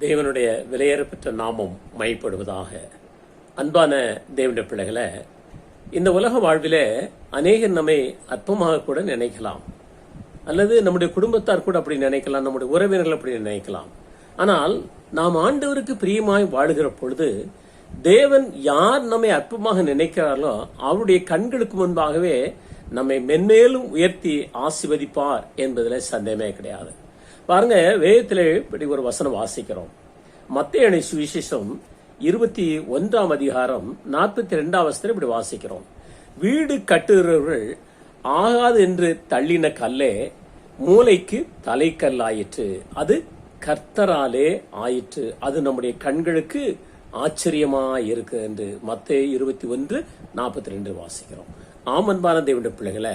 தேவனுடைய விலையேறப்பெற்ற நாமம் மையப்படுவதாக அன்பான தேவனுடைய பிள்ளைகளை இந்த உலக வாழ்விலே அநேகர் நம்மை அற்பமாக கூட நினைக்கலாம். அல்லது நம்முடைய குடும்பத்தார் கூட அப்படி நினைக்கலாம் நம்முடைய உறவினர்கள் அப்படி நினைக்கலாம். ஆனால் நாம் ஆண்டவருக்கு பிரியமாய் வாழுகிற பொழுது தேவன் யார் நம்மை அற்பமாக நினைக்கிறாரோ அவருடைய கண்களுக்கு முன்பாகவே நம்மை மென்மேலும் உயர்த்தி ஆசிர்வதிப்பார் என்பதில் சந்தேகமே கிடையாது. பாருங்க வேதத்திலே இப்படி ஒரு வசனம் வாசிக்கிறோம். மத்திய சுவிசேஷம் இருபத்தி ஒன்றாம் அதிகாரம் நாற்பத்தி ரெண்டாம் வசத்தில் இப்படி வாசிக்கிறோம். வீடு கட்டுகிறவர்கள் ஆகாது என்று தள்ளின கல்லே மூளைக்கு தலைக்கல் ஆயிற்று. அது கர்த்தராலே ஆயிற்று. அது நம்முடைய கண்களுக்கு ஆச்சரியமா இருக்கு என்று மத்திய இருபத்தி ஒன்று நாற்பத்தி ரெண்டு வாசிக்கிறோம். ஆமன்பான தேவனுடைய பிள்ளைகளை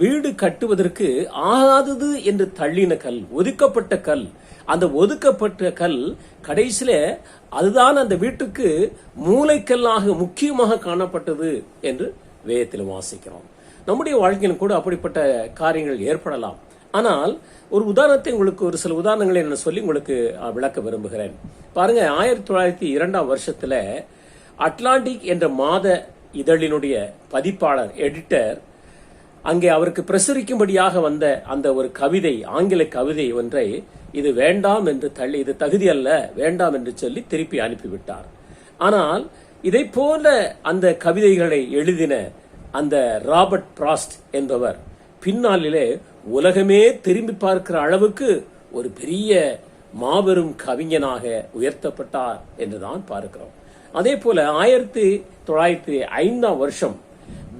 வீடு கட்டுவதற்கு ஆகாதது என்று தள்ளின கல் ஒதுக்கப்பட்ட கல். அந்த ஒதுக்கப்பட்ட கல் கடைசியில அதுதான் அந்த வீட்டுக்கு மூளைக்கல்லாக முக்கியமாக காணப்பட்டது என்று வேதத்தில் வாசிக்கிறோம். நம்முடைய வாழ்க்கையிலும் கூட அப்படிப்பட்ட காரியங்கள் ஏற்படலாம். ஆனால் ஒரு உதாரணத்தை உங்களுக்கு ஒரு சில உதாரணங்களை நான் சொல்லி உங்களுக்கு விளக்க விரும்புகிறேன். பாருங்க ஆயிரத்தி தொள்ளாயிரத்தி இரண்டாம் வருஷத்துல அட்லாண்டிக் என்ற மாத இதழினுடைய பதிப்பாளர் எடிட்டர் அங்கே அவருக்கு பிரசுரிக்கும்படியாக வந்த அந்த ஒரு கவிதை ஆங்கில கவிதை ஒன்றை இது வேண்டாம் என்று தள்ளி இது தகுதி அல்ல வேண்டாம் என்று சொல்லி திருப்பி அனுப்பிவிட்டார். ஆனால் இதை போல அந்த கவிதைகளை எழுதின அந்த ராபர்ட் பிராஸ்ட் என்பவர் பின்னாளிலே உலகமே திரும்பி பார்க்கிற அளவுக்கு ஒரு பெரிய மாபெரும் கவிஞனாக உயர்த்தப்பட்டார் என்றுதான் பார்க்கிறோம். அதே போல ஆயிரத்தி தொள்ளாயிரத்தி ஐந்தாம் வருஷம்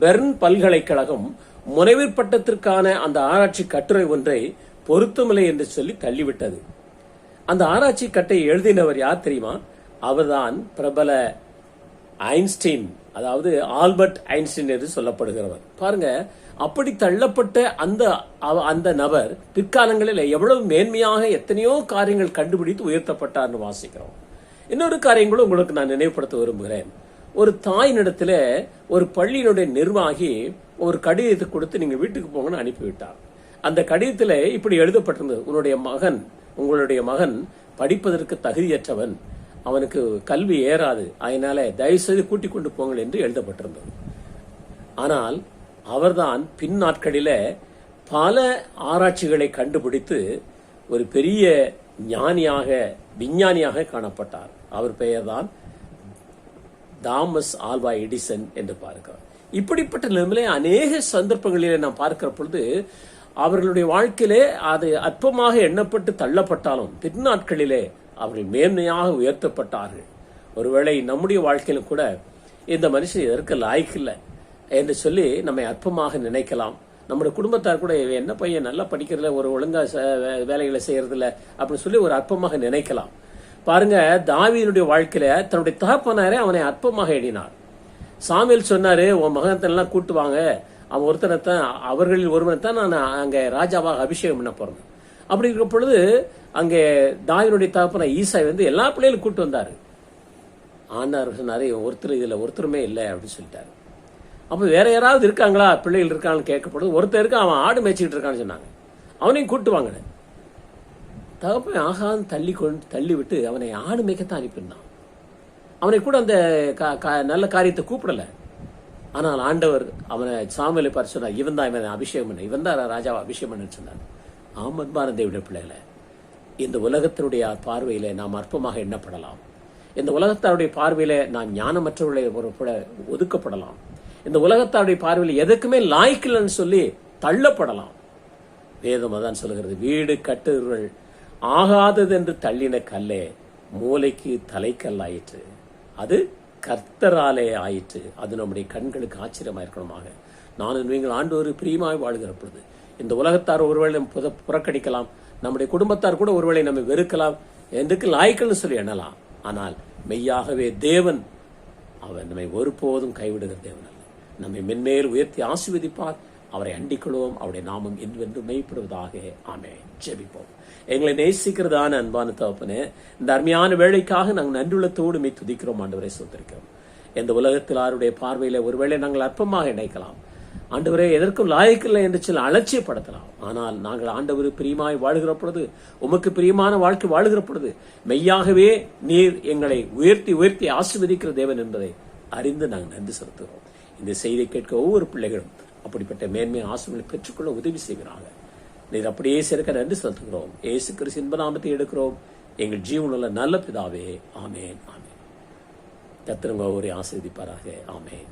பெர்ன் பல்கலைக்கழகம் முனைவர் பட்டத்திற்கான அந்த ஆராய்ச்சி கட்டுரை ஒன்றை பொருத்தமில்லை என்று சொல்லி தள்ளிவிட்டது. அந்த ஆராய்ச்சி கட்டை எழுதினவர் யார் தெரியுமா? அவர்தான் பிரபல ஐன்ஸ்டீன் அதாவது ஆல்பர்ட் ஐன்ஸ்டீன் என்று சொல்லப்படுகிறவர். பாருங்க அப்படி தள்ளப்பட்ட அந்த அந்த நபர் பிற்காலங்களில் எவ்வளவு மேன்மையாக எத்தனையோ காரியங்கள் கண்டுபிடித்து உயர்த்தப்பட்டார்னு வாசிக்கிறோம். இன்னொரு காரியங்களும் உங்களுக்கு நான் நினைவுபடுத்த விரும்புகிறேன். ஒரு தாயினிடத்தில் ஒரு பள்ளியினுடைய நிர்வாகி ஒரு கடிதத்தை கொடுத்து நீங்கள் வீட்டுக்கு போங்கன்னு அனுப்பிவிட்டார். அந்த கடிதத்தில் இப்படி எழுதப்பட்டிருந்தது உன்னுடைய மகன் உங்களுடைய மகன் படிப்பதற்கு தகுதியற்றவன். அவனுக்கு கல்வி ஏறாது. அதனால தயவு செய்து கூட்டிக் கொண்டு போங்கள் என்று எழுதப்பட்டிருந்தது. ஆனால் அவர்தான் பின் நாட்களில பல ஆராய்ச்சிகளை கண்டுபிடித்து ஒரு பெரிய ஞானியாக விஞ்ஞானியாக காணப்பட்டார். அவர் பெயர்தான் தாமஸ் ஆல்வா எடிசன் என்று பார்க்கிறோம் இப்படிப்பட்ட நிலைமையிலே அநேக சந்தர்ப்பங்களிலே நாம் பார்க்கிற பொழுது அவர்களுடைய வாழ்க்கையிலே அது அற்பமாக எண்ணப்பட்டு தள்ளப்பட்டாலும் பின்னாட்களிலே அவர்கள் மேன்மையாக உயர்த்தப்பட்டார்கள். ஒருவேளை நம்முடைய வாழ்க்கையிலும் கூட இந்த மனுஷன் எதற்கு லாய்க்கில்லை என்று சொல்லி நம்மை அற்பமாக நினைக்கலாம். நம்முடைய குடும்பத்தார் கூட என்ன பையன் நல்லா படிக்கிறதுல ஒரு ஒழுங்கா ச- வே- வேலைகளை செய்யறதில்ல அப்படின்னு சொல்லி ஒரு அற்பமாக நினைக்கலாம். பாருங்க தாவீதுடைய வாழ்க்கையில தன்னுடைய தகப்பனாரே அவனை அற்பமாக எடினார் சாமியல் சொன்னாரு உன் மகனத்தெல்லாம் கூட்டு வாங்க. அவன் ஒருத்தனைத்தான் அவர்களில் ஒருவனை தான் நான் அங்கே ராஜாவாக அபிஷேகம் பண்ண போறேன். அப்படி இருக்கிற பொழுது அங்கே தாவினுடைய தகப்பன ஈசாய் வந்து எல்லா பிள்ளைகளும் கூட்டு வந்தாரு. ஆனார் சொன்னாரு ஒருத்தர் இதுல ஒருத்தருமே இல்லை அப்படின்னு சொல்லிட்டாரு. அப்போ வேற யாராவது இருக்காங்களா? பிள்ளைகள் இருக்கான்னு கேட்கப்படுது. ஒருத்தர் இருக்க அவன் ஆடு மேய்ச்சிக்கிட்டு இருக்கான்னு சொன்னாங்க. அவனையும் கூட்டு வாங்கினேன் தகப்பன் ஆகான்னு தள்ளி கொண்டு தள்ளி விட்டு அவனை ஆடு மேய்க்கத்தான் அனுப்பியிருந்தான். அவனை கூட அந்த கா- கா- நல்ல காரியத்தை கூப்பிடல. ஆனால் ஆண்டவர் அவனை சாமியில் பார்த்து சொன்னார். இவன் தான் இவனை அபிஷேகம் பண்ண இவன் தான் ராஜாவை அபிஷேகம் பண்ண சொன்னார். ஆமத்பான தேவனுடைய பிள்ளைகளை இந்த உலகத்தினுடைய பார்வையில் நாம் அற்பமாக எண்ணப்படலாம். இந்த உலகத்தாருடைய பார்வையில் நாம் ஞானமற்றவர்களை ஒரு ஒதுக்கப்படலாம். இந்த உலகத்தாருடைய பார்வையில் எதுக்குமே லாய்க்கில்லைன்னு சொல்லி தள்ளப்படலாம். வேதம் அதான் சொல்லுகிறது. வீடு கட்டுகிறவர்கள் ஆகாதது என்று தள்ளின கல்லே மூளைக்கு தலைக்கல்லாயிற்று அது கர்த்தராலே ஆயிற்று. அது நம்முடைய கண்களுக்கு ஆச்சரியமாக இருக்கணுமாக நானும் நீங்கள் ஆண்டு ஒரு பிரியமாய் வாழ்கிற பொழுது இந்த உலகத்தார் ஒருவேளை நம்ம புத- புறக்கணிக்கலாம். நம்முடைய குடும்பத்தார் கூட ஒருவேளை நம்ம வெறுக்கலாம் என்றுக்கு லாய்க்கல்னு சொல்லி எண்ணலாம். ஆனால் மெய்யாகவே தேவன் அவர் நம்மை ஒருபோதும் கைவிடுகிற தேவன் நம்மை மென்மேல் உயர்த்தி ஆசிர்வதிப்பார். அவரை அண்டிக்கொள்வோம். அவருடைய நாமம் என்றென்று மெய்ப்படுவதாக ஆமே ஜெபிப்போம். எங்களை நேசிக்கிறதான அன்பான தகப்பனே இந்த அருமையான வேலைக்காக நாங்கள் நன்றுள்ளத்தோடு மெய் துதிக்கிறோம். ஆண்டவரை சொந்திருக்கிறோம் இந்த உலகத்தில் ஆருடைய பார்வையில் ஒருவேளை நாங்கள் அற்பமாக நினைக்கலாம். ஆண்டவரே எதற்கும் லாயக்கில்லை என்று சொல்லி அலட்சியப்படுத்தலாம். ஆனால் நாங்கள் ஆண்டவர் பிரியமாய் வாழ்கிற பொழுது உமக்கு பிரியமான வாழ்க்கை வாழ்கிற பொழுது மெய்யாகவே நீர் எங்களை உயர்த்தி உயர்த்தி ஆசீர்வதிக்கிற தேவன் என்பதை அறிந்து நாங்கள் நன்றி செலுத்துகிறோம். இந்த செய்தியை கேட்க ஒவ்வொரு பிள்ளைகளும் அப்படிப்பட்ட மேன்மை ஆசிரியர்களை பெற்றுக்கொள்ள உதவி செய்கிறாங்க. நீர் அப்படியே சேர்க்க நன்றி செலுத்துகிறோம். ஏசு கிறிஸ்து இன்பநாமத்தை எடுக்கிறோம். எங்கள் ஜீவனுள்ள நல்ல பிதாவே. ஆமேன் ஆமேன். கத்திரங்க ஒரே ஆசிரியப்பாராக ஆமேன்.